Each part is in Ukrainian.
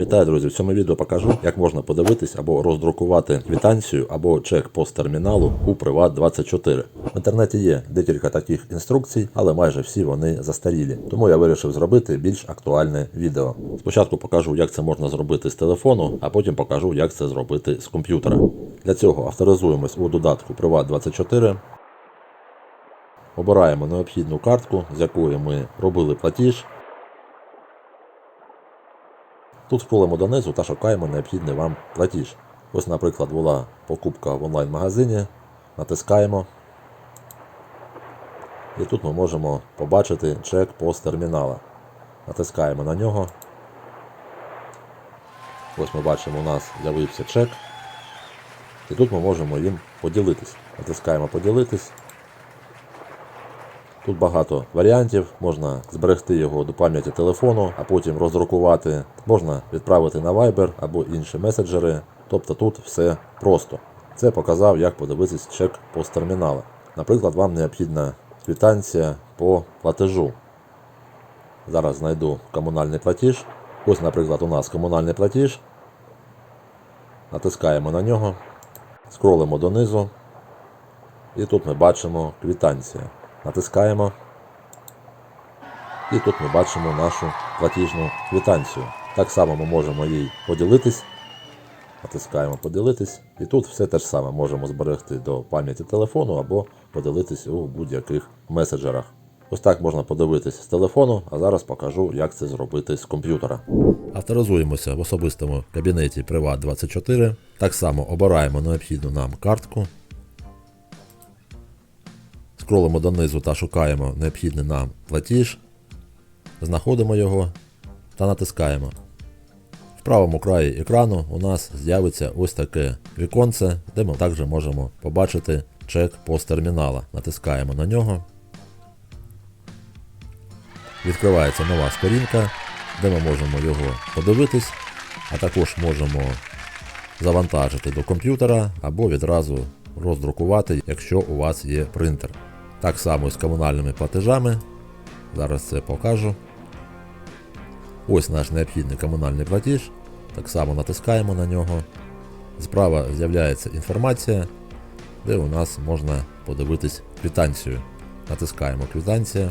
Вітаю, друзі! В цьому відео покажу, як можна подивитись або роздрукувати квитанцію або чек посттерміналу у Privat24. В інтернеті є декілька таких інструкцій, але майже всі вони застарілі. Тому я вирішив зробити більш актуальне відео. Спочатку покажу, як це можна зробити з телефону, а потім покажу, як це зробити з комп'ютера. Для цього авторизуємось у додатку Privat24. Обираємо необхідну картку, з якої ми робили платіж. Тут скролимо донизу та шукаємо необхідний вам платіж. Ось, наприклад, була покупка в онлайн-магазині. Натискаємо. І тут ми можемо побачити чек посттермінала. Натискаємо на нього. Ось ми бачимо, у нас з'явився чек. І тут ми можемо їм поділитись. Натискаємо поділитись. Тут багато варіантів, можна зберегти його до пам'яті телефону, а потім роздрукувати, можна відправити на Viber або інші меседжери. Тобто тут все просто. Це показав, як подивитись чек посттермінала. Наприклад, вам необхідна квитанція по платежу. Зараз знайду комунальний платіж. Ось, наприклад, у нас комунальний платіж. Натискаємо на нього, скролимо донизу. І тут ми бачимо квитанція. Натискаємо. І тут ми бачимо нашу платіжну квитанцію. Так само ми можемо їй поділитись. Натискаємо поділитись. І тут все те ж саме можемо зберегти до пам'яті телефону або поділитись у будь-яких меседжерах. Ось так можна подивитись з телефону, а зараз покажу, як це зробити з комп'ютера. Авторизуємося в особистому кабінеті Privat24. Так само обираємо необхідну нам картку. Скролимо донизу та шукаємо необхідний нам платіж, знаходимо його та натискаємо. В правому краї екрану у нас з'явиться ось таке віконце, де ми також можемо побачити чек посттермінала. Натискаємо на нього. Відкривається нова сторінка, де ми можемо його подивитись, а також можемо завантажити до комп'ютера або відразу роздрукувати, якщо у вас є принтер. Так само і з комунальними платежами. Зараз це покажу. Ось наш необхідний комунальний платіж. Так само натискаємо на нього. Справа з'являється інформація, де у нас можна подивитись квитанцію. Натискаємо квитанція.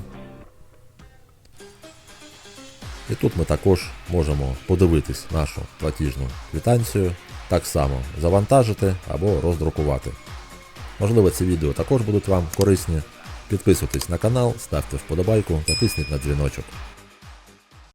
І тут ми також можемо подивитись нашу платіжну квитанцію, так само завантажити або роздрукувати. Можливо, ці відео також будуть вам корисні. Підписуйтесь на канал, ставте вподобайку та тисніть на дзвіночок.